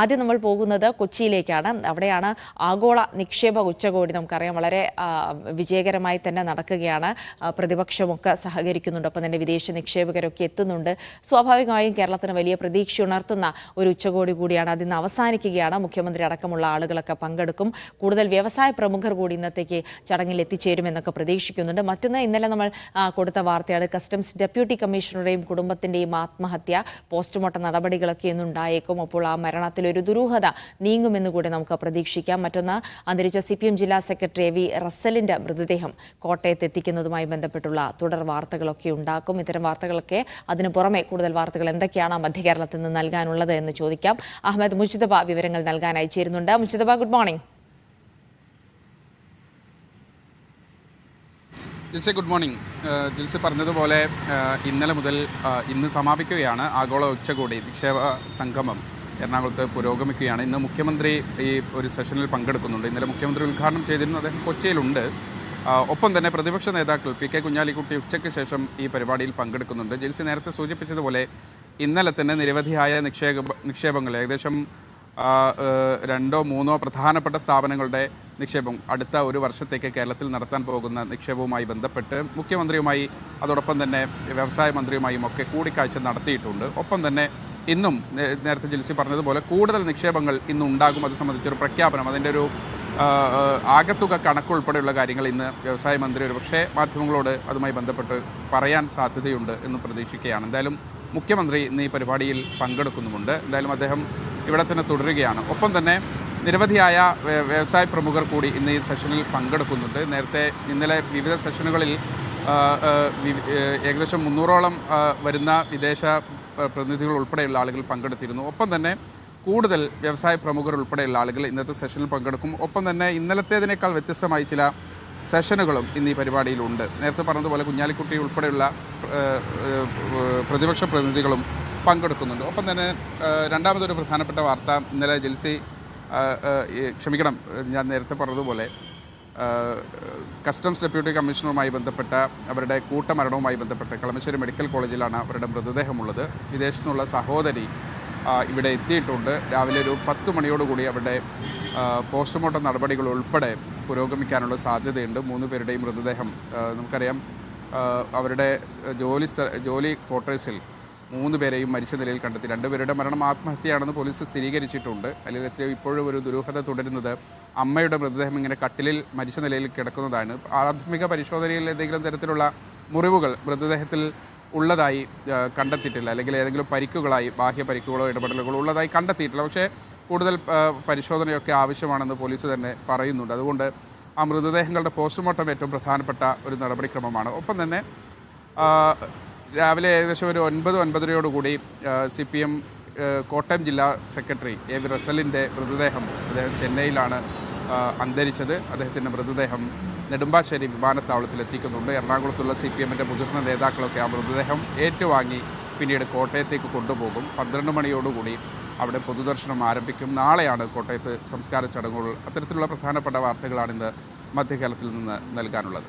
ആദ്യം നമ്മൾ പോകുന്നത് കൊച്ചിയിലേക്കാണ്. അവിടെയാണ് ആഗോള നിക്ഷേപ ഉച്ചകോടി നമുക്കറിയാം. വളരെ വിജയകരമായി തന്നെ നടക്കുകയാണ്. പ്രതിപക്ഷമൊക്കെ സഹകരിക്കുന്നുണ്ട്. ഒപ്പം തന്നെ വിദേശ നിക്ഷേപകരൊക്കെ എത്തുന്നുണ്ട്. സ്വാഭാവികമായും കേരളത്തിന് വലിയ പ്രതീക്ഷ ഉണർത്തുന്ന ഒരു ഉച്ചകോടി കൂടിയാണ്. അതിന്ന് അവസാനിക്കുകയാണ്. മുഖ്യമന്ത്രി അടക്കമുള്ള ആളുകളൊക്കെ പങ്കെടുക്കും. കൂടുതൽ വ്യവസായ പ്രമുഖർ കൂടി ഇന്നത്തേക്ക് ചടങ്ങിൽ എത്തിച്ചേരുമെന്നൊക്കെ പ്രതീക്ഷിക്കുന്നുണ്ട്. മറ്റൊന്ന് ഇന്നലെ നമ്മൾ കൊടുത്ത വാർത്തയാണ്. കസ്റ്റംസ് ഡെപ്യൂട്ടി കമ്മീഷണറുടെയും കുടുംബത്തിന്റെയും ആത്മഹത്യ പോസ്റ്റ്മോർട്ടം നടപടികളൊക്കെ ഇന്നുണ്ടായേക്കും. അപ്പോൾ ആ മരണത്തിൽ ഒരു ദുരൂഹത നീങ്ങുമെന്ന് കൂടി നമുക്ക് പ്രതീക്ഷിക്കാം. മറ്റൊന്ന് അന്തരിച്ച സി പി എം ജില്ലാ സെക്രട്ടറി വി. റസലിന്റെ മൃതദേഹം കോട്ടയത്ത് എത്തിക്കുന്നതുമായി ബന്ധപ്പെട്ടുള്ള തുടർ വാർത്തകളൊക്കെ ഉണ്ടാക്കും. ഇത്തരം വാർത്തകളൊക്കെ അതിനു പുറമെ കൂടുതൽ വാർത്തകൾ എന്തൊക്കെയാണ് മധ്യ കേരളത്തിൽ നിന്ന് നൽകാനുള്ളത് എന്ന് ചോദിക്കാം. അഹമ്മദ് മുജിതബ വിവരങ്ങൾ നൽകാനായി ചേരുന്നുണ്ട്. Mujthaba good morning Jilse good morning Jilse പറഞ്ഞതുപോലെ ഇന്നലെ മുതൽ ഇന്ന് സമാപിക്കുകയാണ് ആഗോള ഉച്ചകോടി നിക്ഷേപ സംഗമം. എറണാകുളത്ത് പുരോഗമിക്കുകയാണ്. ഇന്ന് മുഖ്യമന്ത്രി ഈ ഒരു സെഷനിൽ പങ്കെടുക്കുന്നുണ്ട്. ഇന്നലെ മുഖ്യമന്ത്രി ഉദ്ഘാടനം ചെയ്തിരുന്നു. അദ്ദേഹം കൊച്ചിയിലുണ്ട്. ഒപ്പം തന്നെ പ്രതിപക്ഷ നേതാക്കൾ പി കെ കുഞ്ഞാലിക്കുട്ടി ഉച്ചയ്ക്ക് ശേഷം ഈ പരിപാടിയിൽ പങ്കെടുക്കുന്നുണ്ട്. ജെൽസി നേരത്തെ സൂചിപ്പിച്ചതുപോലെ ഇന്നലെ തന്നെ നിരവധിയായ നിക്ഷേപ നിക്ഷേപങ്ങൾ ഏകദേശം രണ്ടോ മൂന്നോ പ്രധാനപ്പെട്ട സ്ഥാപനങ്ങളുടെ നിക്ഷേപം അടുത്ത ഒരു വർഷത്തേക്ക് കേരളത്തിൽ നടത്താൻ പോകുന്ന നിക്ഷേപവുമായി ബന്ധപ്പെട്ട് മുഖ്യമന്ത്രിയുമായി അതോടൊപ്പം തന്നെ വ്യവസായ മന്ത്രിയുമായും ഒക്കെ കൂടിക്കാഴ്ച നടത്തിയിട്ടുണ്ട്. ഒപ്പം തന്നെ ഇന്നും നേരത്തെ ജിൽസി പറഞ്ഞതുപോലെ കൂടുതൽ നിക്ഷേപങ്ങൾ ഇന്ന് ഉണ്ടാകും. അത് സംബന്ധിച്ചൊരു പ്രഖ്യാപനം അതിന്റെ ഒരു ആകത്തുക കണക്കുൾപ്പെടെയുള്ള കാര്യങ്ങൾ ഇന്ന് വ്യവസായ മന്ത്രി ഒരു പക്ഷേ മാധ്യമങ്ങളോട് അതുമായി ബന്ധപ്പെട്ട് പറയാൻ സാധ്യതയുണ്ട് എന്ന് പ്രതീക്ഷിക്കുകയാണ്. എന്തായാലും മുഖ്യമന്ത്രി ഇന്ന് ഈ പരിപാടിയിൽ പങ്കെടുക്കുന്നുമുണ്ട്. എന്തായാലും അദ്ദേഹം ഇവിടെ തന്നെ തുടരുകയാണ്. ഒപ്പം തന്നെ നിരവധിയായ വ്യ- വ്യവസായ പ്രമുഖർ കൂടി ഇന്ന് ഈ സെഷനിൽ പങ്കെടുക്കുന്നുണ്ട്. നേരത്തെ ഇന്നലെ വിവിധ സെഷനുകളിൽ ഏകദേശം മുന്നൂറോളം വരുന്ന വിദേശ പ്രതിനിധികൾ ഉൾപ്പെടെയുള്ള ആളുകൾ പങ്കെടുത്തിരുന്നു. ഒപ്പം തന്നെ കൂടുതൽ വ്യവസായ പ്രമുഖർ ഉൾപ്പെടെയുള്ള ആളുകൾ ഇന്നത്തെ സെഷനിൽ പങ്കെടുക്കും. ഒപ്പം തന്നെ ഇന്നലത്തേതിനേക്കാൾ വ്യത്യസ്തമായി ചില സെഷനുകളും ഇന്ന് ഈ പരിപാടിയിലുണ്ട്. നേരത്തെ പറഞ്ഞതുപോലെ കുഞ്ഞാലിക്കുട്ടി ഉൾപ്പെടെയുള്ള പ്രതിപക്ഷ പ്രതിനിധികളും പങ്കെടുക്കുന്നുണ്ട്. ഒപ്പം തന്നെ രണ്ടാമതൊരു പ്രധാനപ്പെട്ട വാർത്ത ഇന്നലെ ജിൽസി ക്ഷമിക്കണം ഞാൻ നേരത്തെ പറഞ്ഞതുപോലെ കസ്റ്റംസ് ഡെപ്യൂട്ടി കമ്മീഷണറുമായി ബന്ധപ്പെട്ട അവരുടെ കൂട്ടമരണവുമായി ബന്ധപ്പെട്ട് കളമശ്ശേരി മെഡിക്കൽ കോളേജിലാണ് അവരുടെ മൃതദേഹമുള്ളത്. വിദേശത്തു നിന്നുള്ള സഹോദരി ഇവിടെ എത്തിയിട്ടുണ്ട്. രാവിലെ ഒരു പത്ത് മണിയോടുകൂടി അവരുടെ പോസ്റ്റ്മോർട്ടം നടപടികൾ ഉൾപ്പെടെ പുരോഗമിക്കാനുള്ള സാധ്യതയുണ്ട്. മൂന്ന് പേരുടെയും മൃതദേഹം നമുക്കറിയാം. അവരുടെ ജോലി ജോലി ക്വാർട്ടേഴ്സിൽ മൂന്ന് പേരെയും മരിച്ച നിലയിൽ കണ്ടെത്തി. രണ്ടുപേരുടെ മരണം ആത്മഹത്യയാണെന്ന് പോലീസ് സ്ഥിരീകരിച്ചിട്ടുണ്ട്. അല്ലെങ്കിൽ എത്രയോ ഇപ്പോഴും ഒരു ദുരൂഹത തുടരുന്നത് അമ്മയുടെ മൃതദേഹം ഇങ്ങനെ കട്ടിലിൽ മരിച്ച നിലയിൽ കിടക്കുന്നതാണ്. പ്രാഥമിക പരിശോധനയിൽ ഏതെങ്കിലും തരത്തിലുള്ള മുറിവുകൾ മൃതദേഹത്തിൽ ഉള്ളതായി കണ്ടെത്തിയിട്ടില്ല. അല്ലെങ്കിൽ ഏതെങ്കിലും പരിക്കുകളായി ബാഹ്യ പരിക്കുകളോ ഇടപെടലുകളോ ഉള്ളതായി കണ്ടെത്തിയിട്ടില്ല. പക്ഷേ കൂടുതൽ പരിശോധനയൊക്കെ ആവശ്യമാണെന്ന് പോലീസ് തന്നെ പറയുന്നുണ്ട്. അതുകൊണ്ട് ആ മൃതദേഹങ്ങളുടെ പോസ്റ്റ്മോർട്ടം ഏറ്റവും പ്രധാനപ്പെട്ട ഒരു നടപടിക്രമമാണ്. ഒപ്പം തന്നെ രാവിലെ ഏകദേശം ഒരു ഒൻപത് ഒൻപതരയോടുകൂടി സി പി എം കോട്ടയം ജില്ലാ സെക്രട്ടറി എ വി റസലിന്റെ മൃതദേഹം അദ്ദേഹം ചെന്നൈയിലാണ് അന്തരിച്ചത്. അദ്ദേഹത്തിന്റെ മൃതദേഹം നെടുമ്പാശ്ശേരി വിമാനത്താവളത്തിൽ എത്തിക്കുന്നുണ്ട് എറണാകുളത്തുള്ള സി പി എമ്മിന്റെ മുതിർന്ന നേതാക്കളൊക്കെ ആ മൃതദേഹം ഏറ്റുവാങ്ങി പിന്നീട് കോട്ടയത്തേക്ക് കൊണ്ടുപോകും. പന്ത്രണ്ട് മണിയോടുകൂടി അവിടെ പൊതുദർശനം ആരംഭിക്കും. നാളെയാണ് കോട്ടയത്ത് സംസ്കാര ചടങ്ങുകൾ. അത്തരത്തിലുള്ള പ്രധാനപ്പെട്ട വാർത്തകളാണ് ഇന്ന് മധ്യകാലത്തിൽ നിന്ന് നൽകാനുള്ളത്.